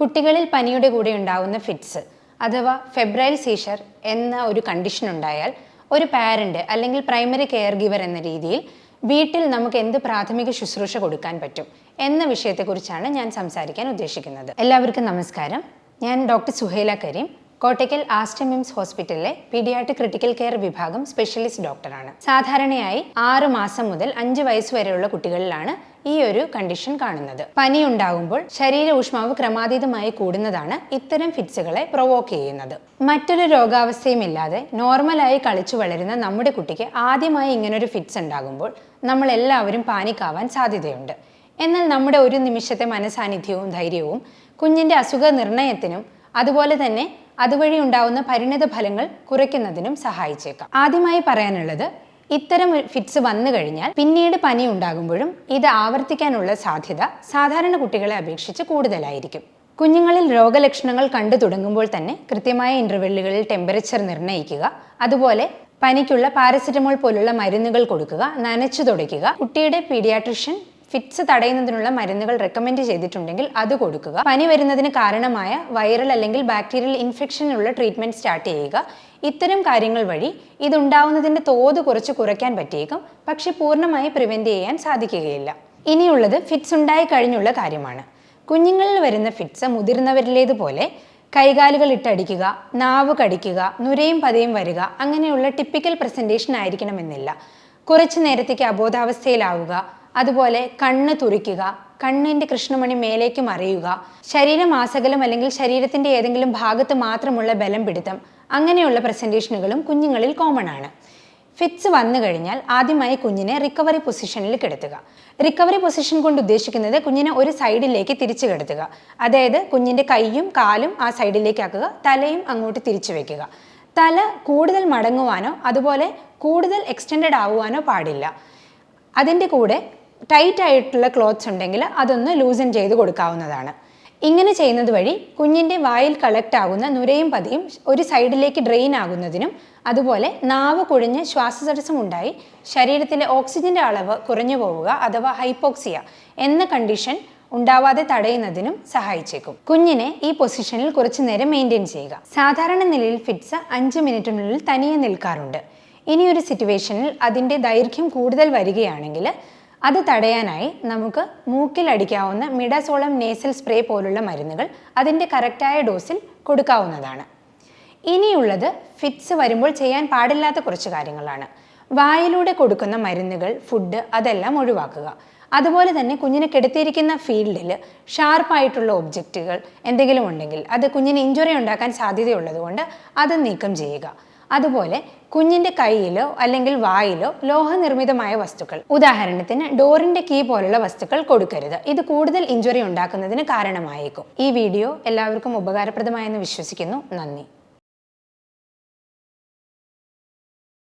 കുട്ടികളിൽ പനിയുടെ കൂടെ ഉണ്ടാവുന്ന ഫിറ്റ്സ് അഥവാ ഫെബ്രൈൽ സീഷർ എന്ന ഒരു കണ്ടീഷൻ ഉണ്ടായാൽ ഒരു പാരന്റ് അല്ലെങ്കിൽ പ്രൈമറി കെയർ ഗിവർ എന്ന രീതിയിൽ വീട്ടിൽ നമുക്ക് എന്ത് പ്രാഥമിക ശുശ്രൂഷ കൊടുക്കാൻ പറ്റും എന്ന വിഷയത്തെക്കുറിച്ചാണ് ഞാൻ സംസാരിക്കാൻ ഉദ്ദേശിക്കുന്നത്. എല്ലാവർക്കും നമസ്കാരം. ഞാൻ ഡോക്ടർ സുഹൈല കരീം കോട്ടയ്ക്കൽ ആസ്റ്റമിംസ് ഹോസ്പിറ്റലിലെ പീഡിയാട്രിക് ക്രിട്ടിക്കൽ കെയർ വിഭാഗം സ്പെഷ്യലിസ്റ്റ് ഡോക്ടറാണ്. സാധാരണയായി ആറ് മാസം മുതൽ അഞ്ച് വയസ്സ് വരെയുള്ള കുട്ടികളിലാണ് ഈ ഒരു കണ്ടീഷൻ കാണുന്നത്. പനി ഉണ്ടാകുമ്പോൾ ശരീര ഊഷ്മാവ് ക്രമാതീതമായി കൂടുന്നതാണ് ഇത്തരം ഫിറ്റ്സുകളെ പ്രൊവോക്ക് ചെയ്യുന്നത്. മറ്റൊരു രോഗാവസ്ഥയും ഇല്ലാതെ നോർമലായി കളിച്ചു വളരുന്ന നമ്മുടെ കുട്ടിക്ക് ആദ്യമായി ഇങ്ങനൊരു ഫിറ്റ്സ് ഉണ്ടാകുമ്പോൾ നമ്മൾ എല്ലാവരും പാനിക്കാവാൻ സാധ്യതയുണ്ട്. എന്നാൽ നമ്മുടെ ഒരു നിമിഷത്തെ മനസാന്നിധ്യവും ധൈര്യവും കുഞ്ഞിന്റെ അസുഖ നിർണയത്തിനും അതുപോലെ തന്നെ അതുവഴി ഉണ്ടാവുന്ന പരിണിത ഫലങ്ങൾ കുറയ്ക്കുന്നതിനും സഹായിച്ചേക്കാം. ആദ്യമായി പറയാനുള്ളത് ഇത്തരം ഫിറ്റ്സ് വന്നു കഴിഞ്ഞാൽ പിന്നീട് പനി ഉണ്ടാകുമ്പോഴും ഇത് ആവർത്തിക്കാനുള്ള സാധ്യത സാധാരണ കുട്ടികളെ അപേക്ഷിച്ച് കൂടുതലായിരിക്കും. കുഞ്ഞുങ്ങളിൽ രോഗലക്ഷണങ്ങൾ കണ്ടു തുടങ്ങുമ്പോൾ തന്നെ കൃത്യമായ ഇന്റർവെല്ലുകളിൽ ടെമ്പറേച്ചർ നിർണയിക്കുക അതുപോലെ പനിക്കുള്ള പാരസെറ്റമോൾ പോലുള്ള മരുന്നുകൾ കൊടുക്കുക നനച്ചു തുടയ്ക്കുക കുട്ടിയുടെ പീഡിയാട്രിഷ്യൻ ഫിറ്റ്സ് തടയുന്നതിനുള്ള മരുന്നുകൾ റെക്കമെൻഡ് ചെയ്തിട്ടുണ്ടെങ്കിൽ അത് കൊടുക്കുക. പനി വരുന്നതിന് കാരണമായ വൈറൽ അല്ലെങ്കിൽ ബാക്ടീരിയൽ ഇൻഫെക്ഷനുള്ള ട്രീറ്റ്മെന്റ് സ്റ്റാർട്ട് ചെയ്യുക. ഇത്തരം കാര്യങ്ങൾ വഴി ഇതുണ്ടാവുന്നതിന്റെ തോത് കുറച്ച് കുറയ്ക്കാൻ പറ്റിയേക്കും. പക്ഷെ പൂർണമായി പ്രിവെന്റ് ചെയ്യാൻ സാധിക്കുകയില്ല. ഇനിയുള്ളത് ഫിറ്റ്സ് ഉണ്ടായി കഴിഞ്ഞുള്ള കാര്യമാണ്. കുഞ്ഞുങ്ങളിൽ വരുന്ന ഫിറ്റ്സ് മുതിർന്നവരിലേതുപോലെ കൈകാലുകൾ ഇട്ടടിക്കുക നാവ് കടിക്കുക നുരയും പതയും വരിക അങ്ങനെയുള്ള ടിപ്പിക്കൽ പ്രസന്റേഷൻ ആയിരിക്കണമെന്നില്ല. കുറച്ചു നേരത്തേക്ക് അബോധാവസ്ഥയിലാവുക അതുപോലെ കണ്ണ് തുറിക്കുക കണ്ണിന്റെ കൃഷ്ണമണി മേലേക്ക് മറിയുക ശരീരമാസകലം അല്ലെങ്കിൽ ശരീരത്തിന്റെ ഏതെങ്കിലും ഭാഗത്ത് മാത്രമുള്ള ബലം പിടുത്തം അങ്ങനെയുള്ള പ്രസന്റേഷനുകളും കുഞ്ഞുങ്ങളിൽ കോമൺ ആണ്. ഫിറ്റ്സ് വന്നു കഴിഞ്ഞാൽ ആദ്യമായി കുഞ്ഞിനെ റിക്കവറി പൊസിഷനിൽ കിടത്തുക. റിക്കവറി പൊസിഷൻ കൊണ്ട് ഉദ്ദേശിക്കുന്നത് കുഞ്ഞിനെ ഒരു സൈഡിലേക്ക് തിരിച്ചു കിടത്തുക. അതായത് കുഞ്ഞിന്റെ കൈയും കാലും ആ സൈഡിലേക്കാക്കുക തലയും അങ്ങോട്ട് തിരിച്ചു വയ്ക്കുക തല കൂടുതൽ മടങ്ങുവാനോ അതുപോലെ കൂടുതൽ എക്സ്റ്റെൻഡ് ആവുവാനോ പാടില്ല. അതിന്റെ കൂടെ ടൈറ്റ് ആയിട്ടുള്ള ക്ലോത്ത്സ് ഉണ്ടെങ്കിൽ അതൊന്ന് ലൂസൻ ചെയ്ത് കൊടുക്കാവുന്നതാണ്. ഇങ്ങനെ ചെയ്യുന്നത് വഴി കുഞ്ഞിന്റെ വായിൽ കളക്ട് ആകുന്ന നുരയും പതിയും ഒരു സൈഡിലേക്ക് ഡ്രെയിൻ ആകുന്നതിനും അതുപോലെ നാവ് കുഴിഞ്ഞ് ശ്വാസതടസ്സം ഉണ്ടായി ശരീരത്തിലെ ഓക്സിജന്റെ അളവ് കുറഞ്ഞു പോവുക അഥവാ ഹൈപ്പോക്സിയ എന്ന കണ്ടീഷൻ ഉണ്ടാവാതെ തടയുന്നതിനും സഹായിച്ചേക്കും. കുഞ്ഞിനെ ഈ പൊസിഷനിൽ കുറച്ചു നേരം മെയിന്റെയിൻ ചെയ്യുക. സാധാരണ നിലയിൽ ഫിറ്റ്സ് അഞ്ച് മിനിറ്റിനുള്ളിൽ തനിയെ നിൽക്കാറുണ്ട്. ഇനിയൊരു സിറ്റുവേഷനിൽ അതിന്റെ ദൈർഘ്യം കൂടുതൽ വരികയാണെങ്കിൽ അത് തടയാനായി നമുക്ക് മൂക്കിലടിക്കാവുന്ന മിഡസോളം നേസൽ സ്പ്രേ പോലുള്ള മരുന്നുകൾ അതിന്റെ കറക്റ്റായ ഡോസിൽ കൊടുക്കാവുന്നതാണ്. ഇനിയുള്ളത് ഫിറ്റ്സ് വരുമ്പോൾ ചെയ്യാൻ പാടില്ലാത്ത കുറച്ച് കാര്യങ്ങളാണ്. വായിലൂടെ കൊടുക്കുന്ന മരുന്നുകൾ ഫുഡ് അതെല്ലാം ഒഴിവാക്കുക. അതുപോലെ തന്നെ കുഞ്ഞിനെ കെടുത്തിയിരിക്കുന്ന ഫീൽഡിൽ ഷാർപ്പായിട്ടുള്ള ഒബ്ജക്റ്റുകൾ എന്തെങ്കിലും ഉണ്ടെങ്കിൽ അത് കുഞ്ഞിന് ഇഞ്ചുറി ഉണ്ടാക്കാൻ സാധ്യതയുള്ളതുകൊണ്ട് അത് നീക്കം ചെയ്യുക. അതുപോലെ കുഞ്ഞിന്റെ കൈയിലോ അല്ലെങ്കിൽ വായിലോ ലോഹനിർമ്മിതമായ വസ്തുക്കൾ. ഉദാഹരണത്തിന് ഡോറിന്റെ കീ പോലുള്ള വസ്തുക്കൾ കൊടുക്കരുത്. ഇത് കൂടുതൽ ഇഞ്ചുറി ഉണ്ടാക്കുന്നതിന് കാരണമായേക്കും. ഈ വീഡിയോ എല്ലാവർക്കും ഉപകാരപ്രദമായെന്ന് വിശ്വസിക്കുന്നു. നന്ദി.